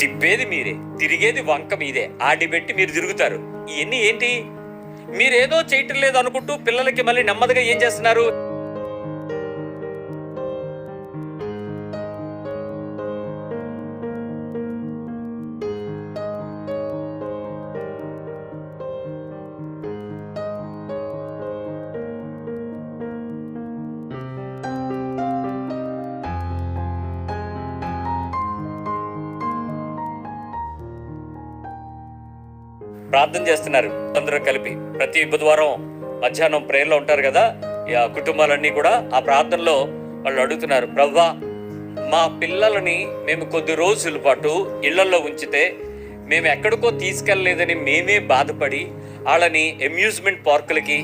తిప్పేది మీరే తిరిగేది వంక మీదే ఆడి పెట్టి మీరు తిరుగుతారు. ఇవన్నీ ఏంటి? మీరేదో చేయటం లేదు అనుకుంటూ పిల్లలకి మళ్ళీ నెమ్మదిగా ఏం చేస్తున్నారు? ప్రార్థన చేస్తున్నారు. అందరూ కలిపి ప్రతి బుధవారం మధ్యాహ్నం ప్రేయర్లో ఉంటారు కదా ఆ కుటుంబాలన్నీ కూడా ఆ ప్రార్థనలో వాళ్ళు అడుగుతున్నారు ప్రవ్వా మా పిల్లలని మేము కొద్ది రోజుల పాటు ఇళ్ళలో ఉంచితే మేము ఎక్కడికో తీసుకెళ్ళలేదని మేమే బాధపడి వాళ్ళని అమ్యూజ్మెంట్ పార్కులకి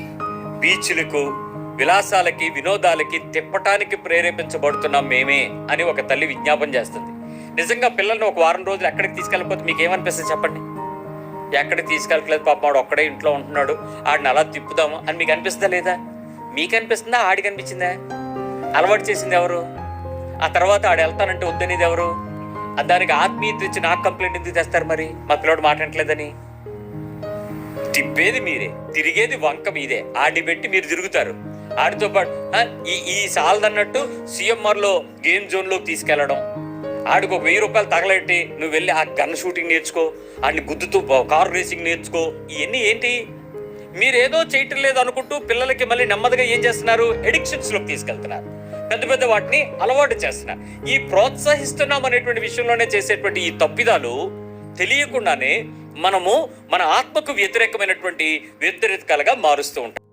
బీచ్లకు విలాసాలకి వినోదాలకి తిప్పటానికి ప్రేరేపించబడుతున్నాం మేమే అని ఒక తల్లి విజ్ఞాపన చేస్తుంది. నిజంగా పిల్లల్ని ఒక వారం రోజులు ఎక్కడికి తీసుకెళ్ళకపోతే మీకు ఏమనిపిస్తుంది చెప్పండి? ఎక్కడికి తీసుకెళ్ళట్లేదు పాప వాడు ఒక్కడే ఇంట్లో ఉంటున్నాడు. ఆడిని అలా తిప్పుదాము అని మీకు అనిపిస్తుందా లేదా? మీకు అనిపిస్తుందా? ఆడికి అనిపించిందా? అలవాటు చేసింది ఎవరు? ఆ తర్వాత ఆడు వెళ్తానంటే వద్దనేది ఎవరు? దానికి ఆత్మీయత ఇచ్చి నాకు కంప్లైంట్ ఎందుకు తెస్తారు మరి? మా పిల్లోడు మాట్లాడట్లేదని? తిప్పేది మీరే తిరిగేది వంక మీదే. ఆడి పెట్టి మీరు తిరుగుతారు. ఆడితో పాటు ఈ ఈ సాలదన్నట్టు సిఎంఆర్లో గేమ్ జోన్లోకి తీసుకెళ్ళడం ఆడికి ఒక వెయ్యి రూపాయలు తగలెట్టి నువ్వు వెళ్ళి ఆ గన్ షూటింగ్ నేర్చుకో ఆడిని గుద్దుతూ కార్ రేసింగ్ నేర్చుకో. ఇవన్నీ ఏంటి? మీరేదో చేయటం లేదు అనుకుంటూ పిల్లలకి మళ్ళీ నెమ్మదిగా ఏం చేస్తున్నారు? ఎడిక్షన్స్లోకి తీసుకెళ్తున్నారు. పెద్ద పెద్ద వాటిని అలవాటు చేస్తున్నారు. ఈ ప్రోత్సహిస్తున్నాం అనేటువంటి విషయంలోనే చేసేటువంటి ఈ తప్పిదాలు తెలియకుండానే మనము మన ఆత్మకు వ్యతిరేకమైనటువంటి వ్యతిరేకలుగా మారుస్తూ ఉంటాం